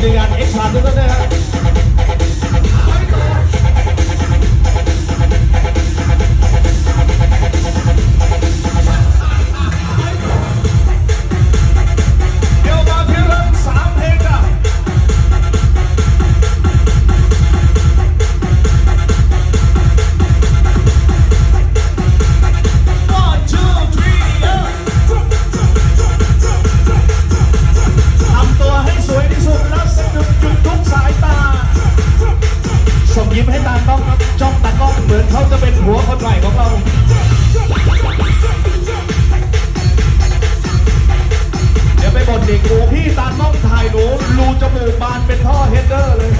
Rodrigan, ich hatte da ยิ้มให้ตากล้องจ้องตากล้องเหมือนเขาจะเป็นหัวคนใหม่ของเราเดี๋ยวไปบ่นเด็กหกูพี่ตากล้องถ่ายหนูรูจมูกบานเป็นท่อเฮดเดอร์เลย